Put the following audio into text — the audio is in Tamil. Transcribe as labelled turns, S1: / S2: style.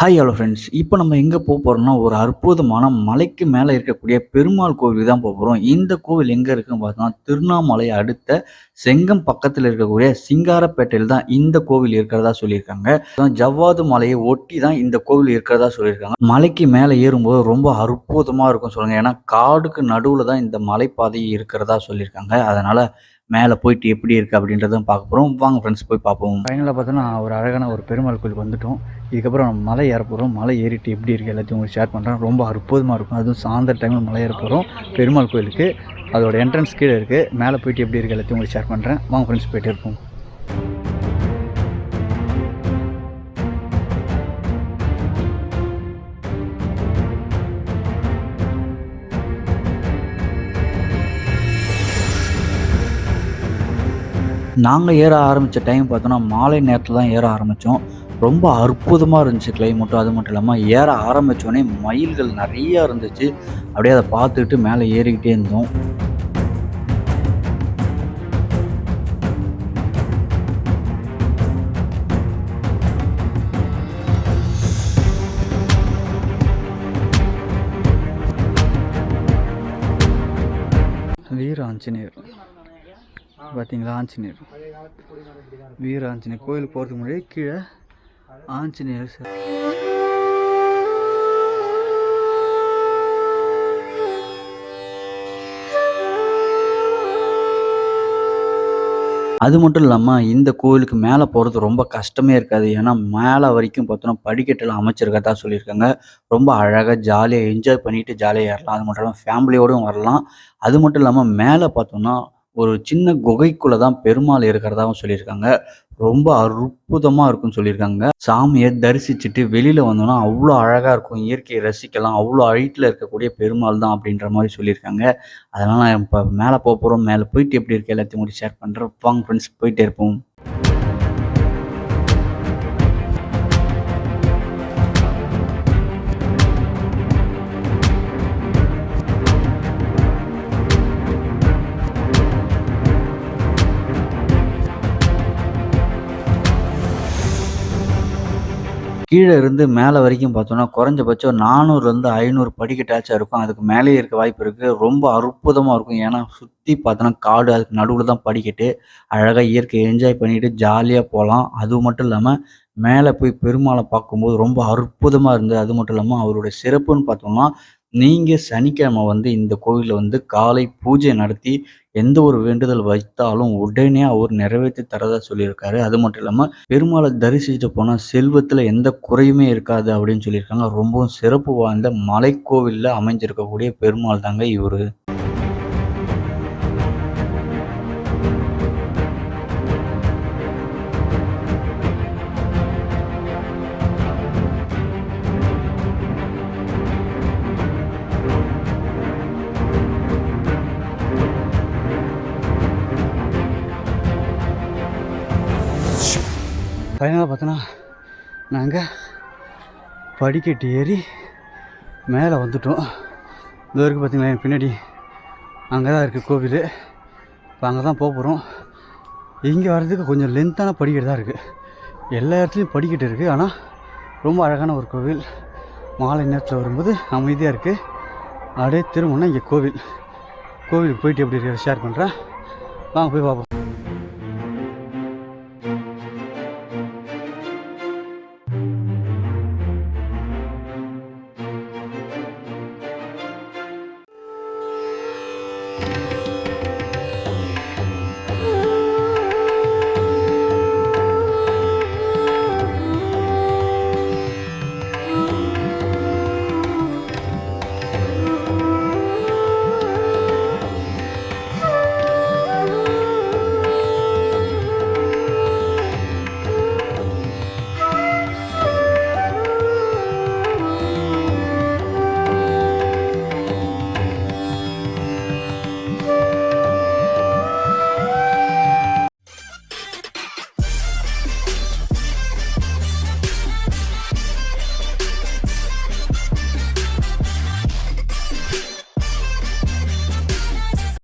S1: ஹாய் ஹலோ ஃப்ரெண்ட்ஸ் இப்போ நம்ம எங்கே போக போகிறோம்னா ஒரு அற்புதமான மலைக்கு மேலே இருக்கக்கூடிய பெருமாள் கோவில் தான் போக போகிறோம் இந்த கோவில் எங்கே இருக்குன்னு பார்த்தோம்னா திருவண்ணாமலை அடுத்த செங்கம் பக்கத்தில் இருக்கக்கூடிய சிங்காரப்பேட்டையில் தான் இந்த கோவில் இருக்கிறதா சொல்லியிருக்காங்க. ஜவ்வாது மலையை ஒட்டி தான் இந்த கோவில் இருக்கிறதா சொல்லியிருக்காங்க. மலைக்கு மேலே ஏறும்போது ரொம்ப அற்புதமாக இருக்கும் சொல்லுங்கள் ஏன்னா காடுக்கு நடுவில் தான் இந்த மலைப்பாதை இருக்கிறதா சொல்லியிருக்காங்க. அதனால் மேலே போயிட்டு எப்படி இருக்குது அப்படின்றதும் பார்க்க போகிறோம் வாங்க ஃப்ரெண்ட்ஸ் போய் பார்ப்போம். ஃபைனலாக பார்த்தோன்னா ஒரு அழகான ஒரு பெருமாள் கோயிலுக்கு வந்துட்டோம். இதுக்கப்புறம் நம்ம மலை ஏற போகிறோம் மலை ஏறிட்டு எப்படி இருக்குது எல்லாத்தையும் உங்களுக்கு ஷேர் பண்ணுறேன் ரொம்ப அற்புதமாக இருக்கும். அதுவும் சாயந்தர டைமில் மலை ஏற போகிறோம் பெருமாள் கோயிலுக்கு. அதோட என்ட்ரன்ஸ் கீழே இருக்குது மேலே போயிட்டு எப்படி இருக்குது எல்லாத்தையும் உங்களுக்கு ஷேர் பண்ணுறேன் வாங்க ஃப்ரெண்ட்ஸ் போயிட்டு இருப்போம். நாங்கள் ஏற ஆரம்பித்த டைம் பார்த்தோன்னா மாலை நேரத்தில் தான் ஏற ஆரம்பித்தோம் ரொம்ப அற்புதமாக இருந்துச்சு கிளைமேட்டும் அது மட்டும் இல்லாமல் ஏற ஆரம்பித்தோடனே மயில்கள் நிறையா இருந்துச்சு. அப்படியே அதை பார்த்துக்கிட்டு மேலே ஏறிக்கிட்டே இருந்தோம். வீர ஆஞ்சநேயர். பார்த்தீங்களா? ஆஞ்சநேயர். வீர ஆஞ்சநேயர். கோயிலுக்கு போகிறதுக்கு முன்னாடி கீழே ஆஞ்சநேயர் சார். அது மட்டும் இல்லாமல் இந்த கோயிலுக்கு மேலே போகிறது ரொம்ப கஷ்டமே இருக்காது. ஏன்னா மேலே வரைக்கும் பார்த்தோன்னா படிக்கட்டெல்லாம் அமைச்சிருக்கதா சொல்லியிருக்காங்க. ரொம்ப அழகாக ஜாலியாக என்ஜாய் பண்ணிட்டு ஜாலியாக ஏறலாம். அது மட்டும் இல்லாமல் ஃபேமிலியோடும் வரலாம். அது மட்டும் இல்லாமல் மேலே பார்த்தோன்னா ஒரு சின்ன குகைக்குள்ளே தான் பெருமாள் இருக்கிறதாவும் சொல்லியிருக்காங்க. ரொம்ப அற்புதமாக இருக்கும்னு சொல்லியிருக்காங்க. சாமியை தரிசிச்சுட்டு வெளியில் வந்தோம்னா அவ்வளோ அழகாக இருக்கும். இயற்கையை ரசிக்கலாம். அவ்வளோ அழிட்டில் இருக்கக்கூடிய பெருமாள் தான் அப்படின்ற மாதிரி சொல்லியிருக்காங்க. அதனால் நான் இப்போ மேலே போக போகிறோம் மேலே போயிட்டு எப்படி இருக்கு எல்லாத்தையும் கூட ஷேர் பண்ணுறேன் வாங்க ஃப்ரெண்ட்ஸ் போயிட்டே இருப்போம். கீழே இருந்து மேலே வரைக்கும் பார்த்தோன்னா குறைஞ்சபட்சம் நானூறுலேருந்து ஐநூறு படிக்கட்டாச்சும் இருக்கும். அதுக்கு மேலேயே இருக்க வாய்ப்பு இருக்குது ரொம்ப அற்புதமாக இருக்கும். ஏன்னா சுற்றி பார்த்தோன்னா காடு அதுக்கு நடுவில் தான் படிக்கட்டு. அழகாக இயற்கையை என்ஜாய் பண்ணிட்டு ஜாலியாக போகலாம். அது மட்டும் இல்லாமல் மேலே போய் பெருமாளை பார்க்கும்போது ரொம்ப அற்புதமாக இருந்தது. அது மட்டும் இல்லாமல் அவருடைய சிறப்புன்னு பார்த்தோம்னா நீங்கள் சனிக்கிழமை வந்து இந்த கோவிலில் வந்து காலை பூஜை நடத்தி எந்த ஒரு வேண்டுதல் வைத்தாலும் உடனே அவர் நிறைவேற்றி தரதா சொல்லியிருக்காரு. அது மட்டும் இல்லாமல் பெருமாளை தரிசிச்சுட்டு போனால் செல்வத்தில் எந்த குறையுமே இருக்காது அப்படின்னு சொல்லியிருக்காங்க. ரொம்பவும் சிறப்பு வாய்ந்த மலைக்கோவிலில் அமைஞ்சிருக்கக்கூடிய பெருமாள் தாங்க இவர். ஃபைனலாக பார்த்தோன்னா நாங்கள் படிக்கட்டு ஏறி மேலே வந்துட்டோம். இது வரைக்கும் பார்த்தீங்களா என் பின்னாடி. அங்கே தான் இருக்குது கோவில். இப்போ அங்கே தான் போக போகிறோம் இங்கே வர்றதுக்கு கொஞ்சம் லென்த்தான படிக்கட்டு தான் இருக்குது எல்லா இடத்துலையும் படிக்கட்டு இருக்குது ஆனால் ரொம்ப அழகான ஒரு கோவில். மாலை நேரத்தில் வரும்போது அமைதியாக இருக்குது அப்படியே திரும்பினா இங்கே கோவில். கோவிலுக்கு போயிட்டு எப்படி இருக்க ஷேர் பண்ணுறேன் வாங்க போய் பார்ப்போம்.